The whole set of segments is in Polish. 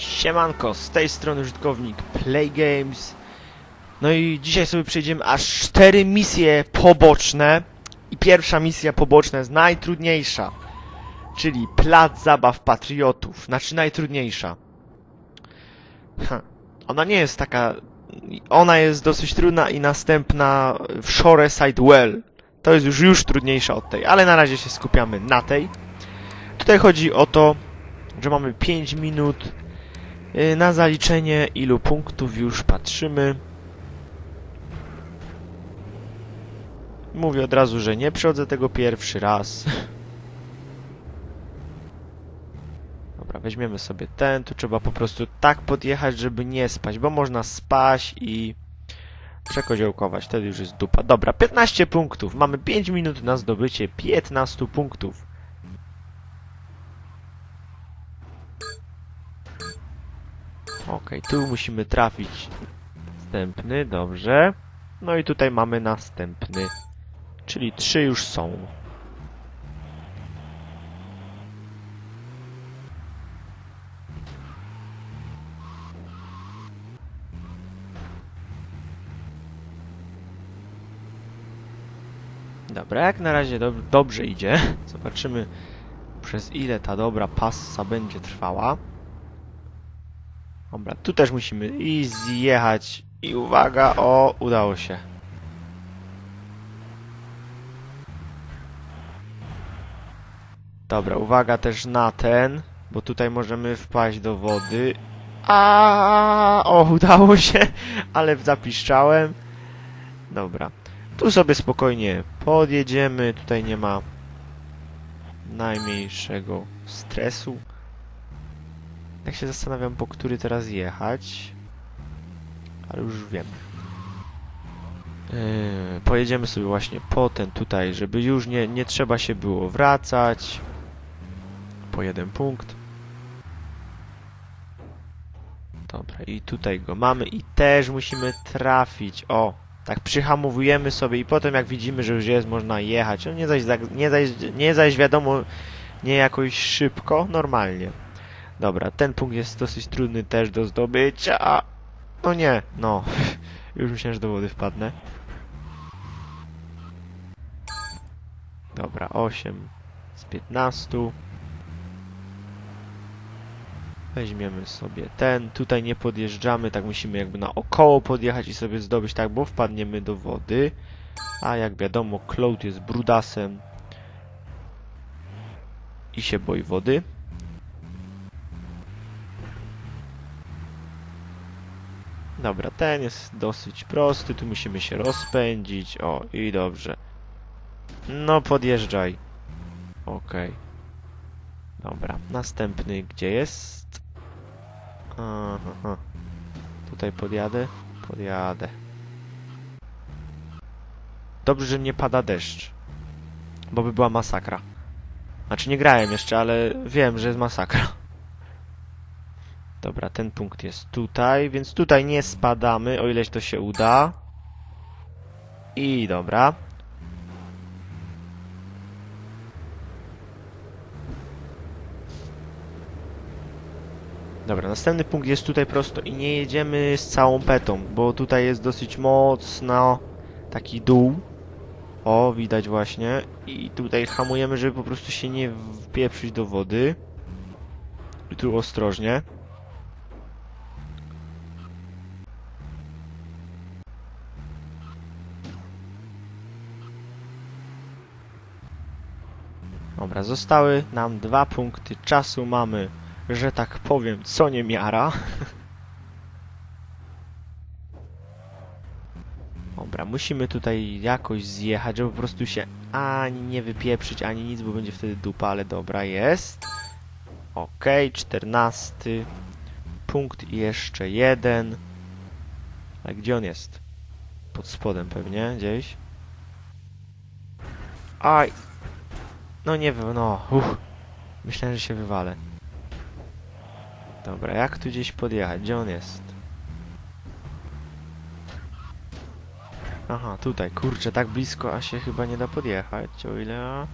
Siemanko, z tej strony użytkownik Play Games. No i dzisiaj sobie przejdziemy aż cztery misje poboczne. I pierwsza misja poboczna jest najtrudniejsza. Czyli Plac Zabaw Patriotów. Znaczy najtrudniejsza. Ona nie jest taka... Ona jest dosyć trudna i następna w Shoreside Well. To jest już, już trudniejsza od tej, ale na razie się skupiamy na tej. Tutaj chodzi o to, że mamy 5 minut na zaliczenie ilu punktów już patrzymy. Mówię od razu, że nie przechodzę tego pierwszy raz. Dobra, weźmiemy sobie ten. Tu trzeba po prostu tak podjechać, żeby nie spać, bo można spać i przekoziołkować. Wtedy już jest dupa. Dobra, 15 punktów. Mamy 5 minut na zdobycie 15 punktów. Okej, tu musimy trafić następny, dobrze. No i tutaj mamy następny, czyli trzy już są. Dobra, jak na razie dob dobrze idzie. Zobaczymy przez ile ta dobra passa będzie trwała. Dobra, tu też musimy i zjechać. I uwaga, o, udało się. Dobra, uwaga też na ten, bo tutaj możemy wpaść do wody. A, o, udało się, ale zapiszczałem. Dobra, tu sobie spokojnie podjedziemy, tutaj nie ma najmniejszego stresu. Tak się zastanawiam, po który teraz jechać. Ale już wiem. Yy, pojedziemy sobie właśnie po ten tutaj, żeby już nie, nie trzeba się było wracać. Po jeden punkt. Dobra, i tutaj go mamy i też musimy trafić. O, tak przyhamowujemy sobie i potem jak widzimy, że już jest, można jechać. No nie zaś, za- nie zaś, nie zaś wiadomo, nie jakoś szybko, normalnie. Dobra, ten punkt jest dosyć trudny też do zdobycia. No nie, no. Już myślałem, że do wody wpadnę. Dobra, 8 z 15. Weźmiemy sobie ten. Tutaj nie podjeżdżamy, tak musimy jakby naokoło podjechać i sobie zdobyć tak, bo wpadniemy do wody. A jak wiadomo, Cloud jest brudasem i się boi wody. Dobra, ten jest dosyć prosty, tu musimy się rozpędzić. O, i dobrze. No, podjeżdżaj. Okej. Dobra, następny gdzie jest? Aha. Tutaj podjadę? Podjadę. Dobrze, że nie pada deszcz. Bo by była masakra. Znaczy nie grałem jeszcze, ale wiem, że jest masakra. Dobra, ten punkt jest tutaj, więc tutaj nie spadamy, o ileś to się uda. I dobra. Dobra, następny punkt jest tutaj prosto i nie jedziemy z całą petą, bo tutaj jest dosyć mocno taki dół. O, widać właśnie. I tutaj hamujemy, żeby po prostu się nie wpieprzyć do wody. I tu ostrożnie. Dobra, zostały nam dwa punkty czasu. Mamy, że tak powiem, co nie miara. Dobra, musimy tutaj jakoś zjechać, żeby po prostu się ani nie wypieprzyć, ani nic, bo będzie wtedy dupa, ale dobra, jest. Okej, czternasty punkt i jeszcze jeden. A gdzie on jest? Pod spodem pewnie, gdzieś. Aj! No nie wiem, no. Uff. Myślałem, że się wywalę. Dobra, jak tu gdzieś podjechać? Gdzie on jest? Aha, tutaj. Kurczę, tak blisko, a się chyba nie da podjechać, o ile...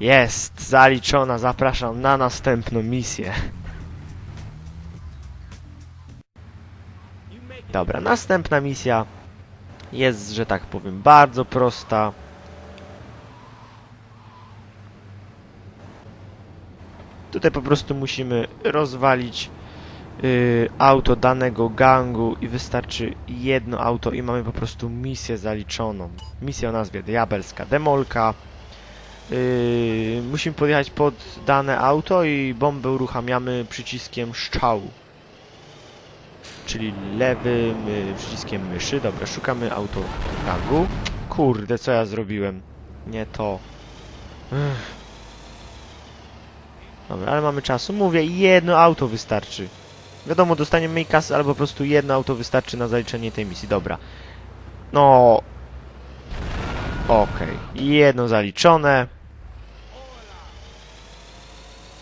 Jest! Zaliczona! Zapraszam na następną misję. Dobra, następna misja jest, że tak powiem, bardzo prosta. Tutaj po prostu musimy rozwalić y, auto danego gangu i wystarczy jedno auto i mamy po prostu misję zaliczoną. Misja o nazwie Diabelska Demolka. Yy, musimy podjechać pod dane auto i bombę uruchamiamy przyciskiem strzału. Czyli lewym y, przyciskiem myszy. Dobra, szukamy auto gangu. Kurde, co ja zrobiłem? Nie to. Ech. Dobra, ale mamy czasu. Mówię, jedno auto wystarczy. Wiadomo, dostaniemy mniej kasy, albo po prostu jedno auto wystarczy na zaliczenie tej misji. Dobra. No... Okej. Jedno zaliczone.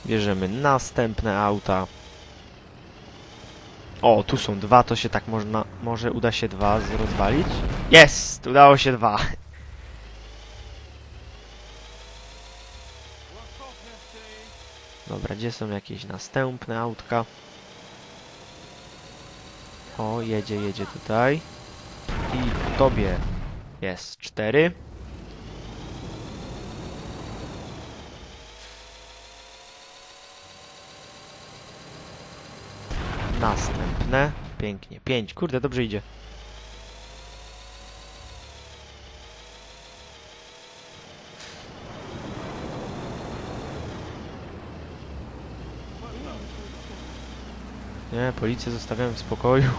Bierzemy następne auta. O, tu są dwa, to się tak można... Może uda się dwa rozwalić? Jest! Udało się dwa. Dobra, gdzie są jakieś następne autka? O, jedzie, jedzie tutaj. I tobie jest cztery. Następne. Pięknie. Pięć. Kurde, dobrze idzie. Nie, policję zostawiamy w spokoju.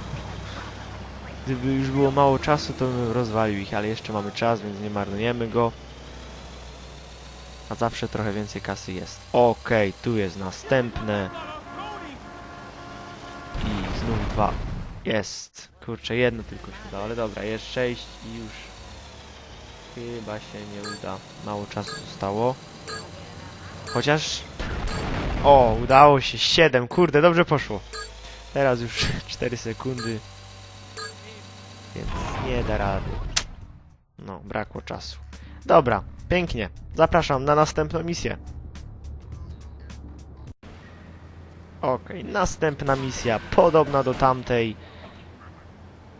Gdyby już było mało czasu, to bym rozwalił ich, ale jeszcze mamy czas, więc nie marnujemy go. A zawsze trochę więcej kasy jest. Okej, tu jest następne. I znów dwa. Jest. Kurczę, jedno tylko się udało, ale dobra, jest sześć i już chyba się nie uda. Mało czasu zostało. Chociaż... O, udało się. Siedem, kurde, dobrze poszło. Teraz już 4 sekundy. Więc nie da rady. No, brakło czasu. Dobra, pięknie. Zapraszam na następną misję. Okej, następna misja, podobna do tamtej.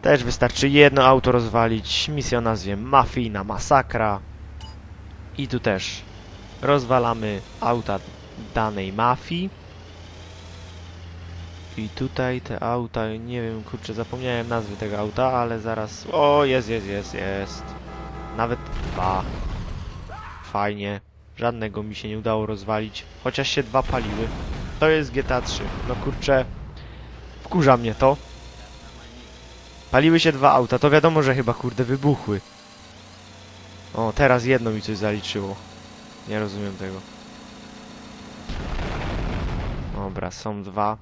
Też wystarczy jedno auto rozwalić. Misja o nazwie Mafijna Masakra. I tu też rozwalamy auta danej mafii. I tutaj te auta, nie wiem, kurczę, zapomniałem nazwy tego auta, ale zaraz... O, jest, jest, jest, jest. Nawet dwa. Fajnie. Żadnego mi się nie udało rozwalić, chociaż się dwa paliły. To jest GTA 3. No kurczę, wkurza mnie to. Paliły się dwa auta, to wiadomo, że chyba kurde wybuchły. O, teraz jedno mi coś zaliczyło. Nie rozumiem tego. Dobra, są dwa.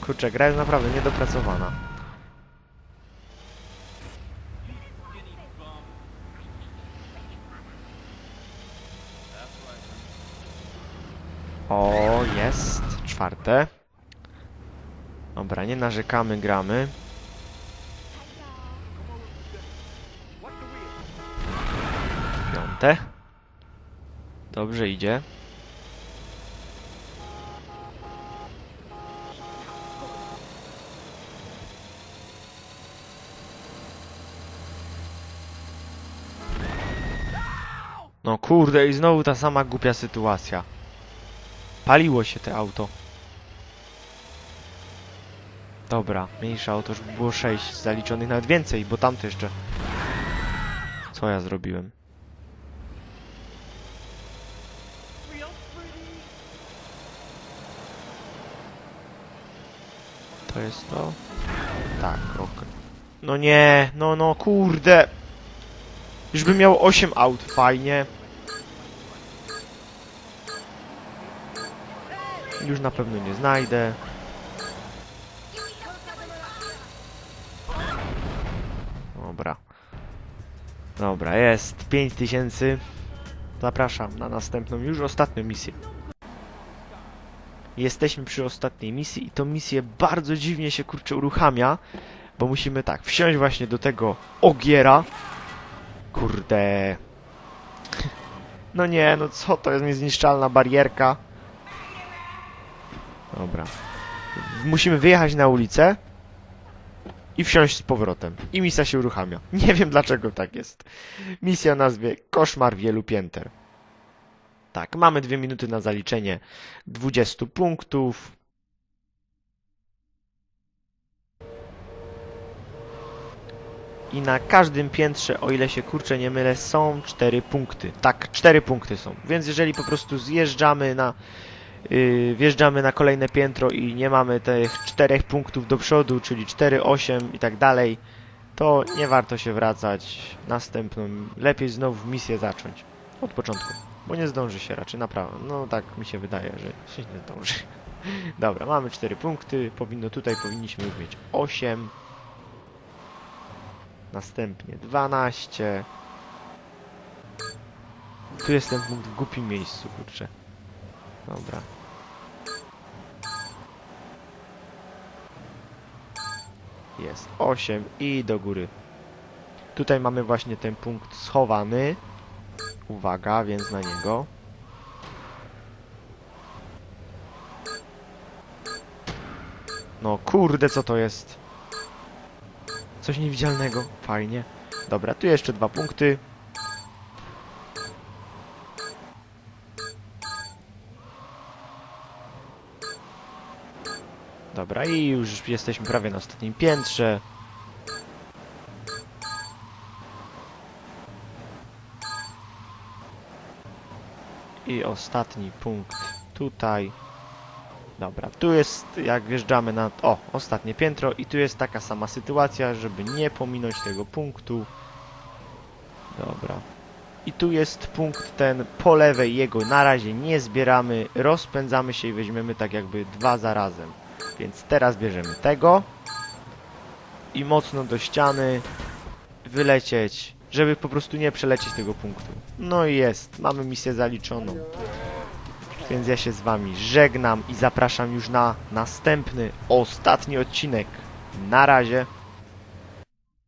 Kurczę, gra jest naprawdę niedopracowana. O, jest. Czwarte. Dobra, nie narzekamy, gramy. Piąte. Dobrze idzie. No kurde, i znowu ta sama głupia sytuacja. Paliło się te auto. Dobra, mniejsze auto, już było 6 zaliczonych, nawet więcej, bo tamte jeszcze. Co ja zrobiłem? To jest to? Tak, ok. No nie, no no kurde. Już bym miał 8 aut, fajnie. Już na pewno nie znajdę. Dobra. Dobra, jest 5000. Zapraszam na następną, już ostatnią misję. Jesteśmy przy ostatniej misji i to misję bardzo dziwnie się kurczę uruchamia, bo musimy tak, wsiąść właśnie do tego ogiera. Kurde. No nie, no co to jest niezniszczalna barierka? Dobra. musimy wyjechać na ulicę i wsiąść z powrotem. I misja się uruchamia. Nie wiem dlaczego tak jest. Misja nazwie Koszmar wielu pięter. Tak, mamy dwie minuty na zaliczenie 20 punktów. I na każdym piętrze, o ile się kurczę nie mylę, są 4 punkty. Tak, 4 punkty są. Więc jeżeli po prostu zjeżdżamy na yy, wjeżdżamy na kolejne piętro i nie mamy tych 4 punktów do przodu, czyli 4, 8 i tak dalej, to nie warto się wracać. Następną lepiej znowu misję zacząć od początku, bo nie zdąży się raczej naprawdę. No tak mi się wydaje, że się nie zdąży. Dobra, mamy 4 punkty, powinno tutaj powinniśmy już mieć 8. Następnie 12. Tu jest ten punkt w głupim miejscu, kurczę. Dobra. Jest 8 i do góry. Tutaj mamy właśnie ten punkt schowany. Uwaga, więc na niego. No kurde, co to jest? Coś niewidzialnego. Fajnie. Dobra, tu jeszcze dwa punkty. Dobra, i już jesteśmy prawie na ostatnim piętrze. I ostatni punkt tutaj. Dobra, tu jest, jak wjeżdżamy na... O, ostatnie piętro i tu jest taka sama sytuacja, żeby nie pominąć tego punktu. Dobra. I tu jest punkt ten po lewej, jego na razie nie zbieramy, rozpędzamy się i weźmiemy tak jakby dwa zarazem. Więc teraz bierzemy tego i mocno do ściany wylecieć, żeby po prostu nie przelecieć tego punktu. No i jest, mamy misję zaliczoną. Więc ja się z wami żegnam i zapraszam już na następny, ostatni odcinek. Na razie.